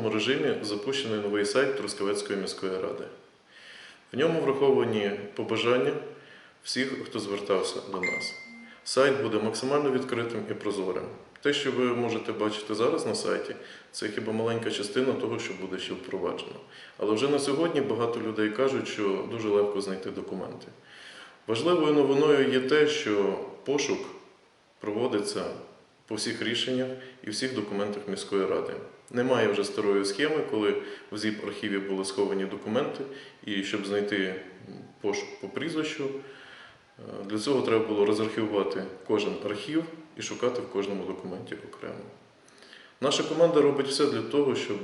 тестовому режимі запущений новий сайт Трускавецької міської ради. В ньому враховані побажання всіх, хто звертався до нас. Сайт буде максимально відкритим і прозорим. Те, що ви можете бачити зараз на сайті, це хіба маленька частина того, що буде ще впроваджено. Але вже на сьогодні багато людей кажуть, що дуже легко знайти документи. Важливою новиною є те, що пошук проводиться по всіх рішеннях і всіх документах міської ради. Немає вже старої схеми, коли в зіп архіві були сховані документи, і щоб знайти пошук по прізвищу, е, для цього треба було розархівувати кожен архів і шукати в кожному документі окремо. Наша команда робить все для того, щоб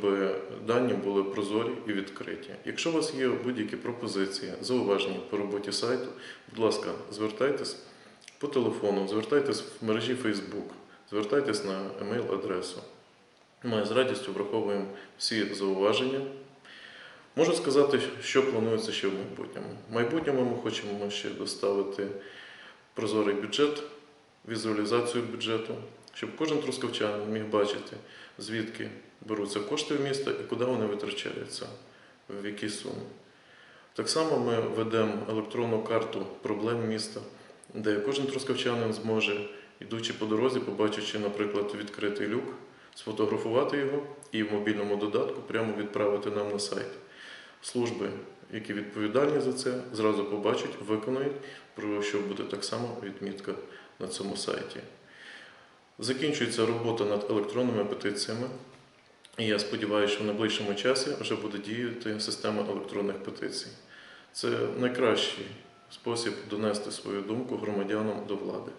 дані були прозорі і відкриті. Якщо у вас є будь-які пропозиції, зауваження по роботі сайту, будь ласка, звертайтесь по телефону, звертайтесь в мережі Facebook, звертайтесь на емейл-адресу. Ми з радістю враховуємо всі зауваження. Можу сказати, що планується ще в майбутньому. В майбутньому ми хочемо ще доставити прозорий бюджет, візуалізацію бюджету, щоб кожен трускавчанин міг бачити, звідки беруться кошти в місто і куди вони витрачаються, в які суми. Так само ми ведемо електронну карту проблем міста, де кожен трускавчанин зможе, йдучи по дорозі, побачивши, наприклад, відкритий люк, сфотографувати його і в мобільному додатку прямо відправити нам на сайт. Служби, які відповідальні за це, зразу побачать, виконують, про що буде так само відмітка на цьому сайті. Закінчується робота над електронними петиціями. І я сподіваюся, що в найближчому часі вже буде діяти система електронних петицій. Це найкращий спосіб донести свою думку громадянам до влади.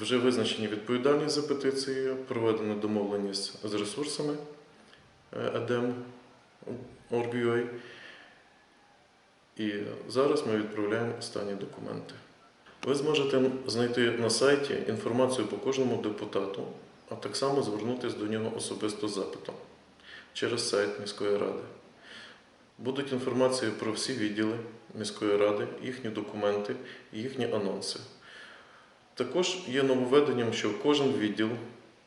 Вже визначені відповідальність за петиції, проведена домовленість з ресурсами е, EDEM, Org.ua. І зараз ми відправляємо останні документи. Ви зможете знайти на сайті інформацію по кожному депутату, а так само звернутися до нього особисто з запитом через сайт міської ради. Будуть інформації про всі відділи міської ради, їхні документи їхні анонси. Також є нововведенням, що кожен відділ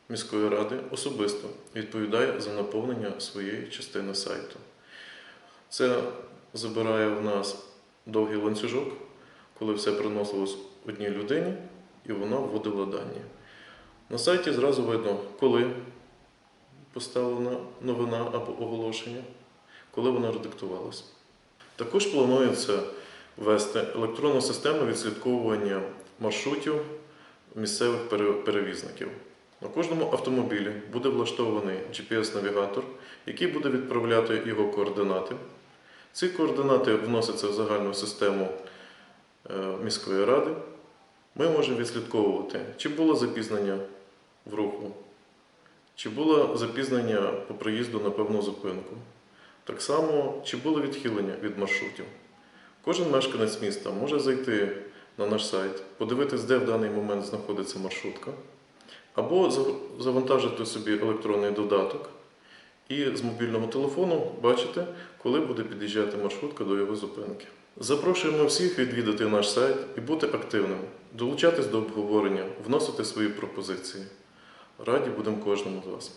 міської ради особисто відповідає за наповнення своєї частини сайту. Це забирає в нас довгий ланцюжок, коли все приносилось одній людині, і вона вводила дані. На сайті зразу видно, коли поставлена новина або оголошення, коли вона редактувалась. Також планується ввести електронну систему відслідковування маршрутів місцевих перевізників. На кожному автомобілі буде влаштований GPS-навігатор, який буде відправляти його координати. Ці координати вносяться в загальну систему е, міської ради. Ми можемо відслідковувати, чи було запізнення в руху, чи було запізнення по приїзду на певну зупинку. Так само, чи було відхилення від маршрутів. Кожен мешканець міста може зайти на наш сайт, подивитись, де в даний момент знаходиться маршрутка, або завантажити собі електронний додаток і з мобільного телефону бачити, коли буде під'їжджати маршрутка до його зупинки. Запрошуємо всіх відвідати наш сайт і бути активними, долучатись до обговорення, вносити свої пропозиції. Раді будемо кожному з вас.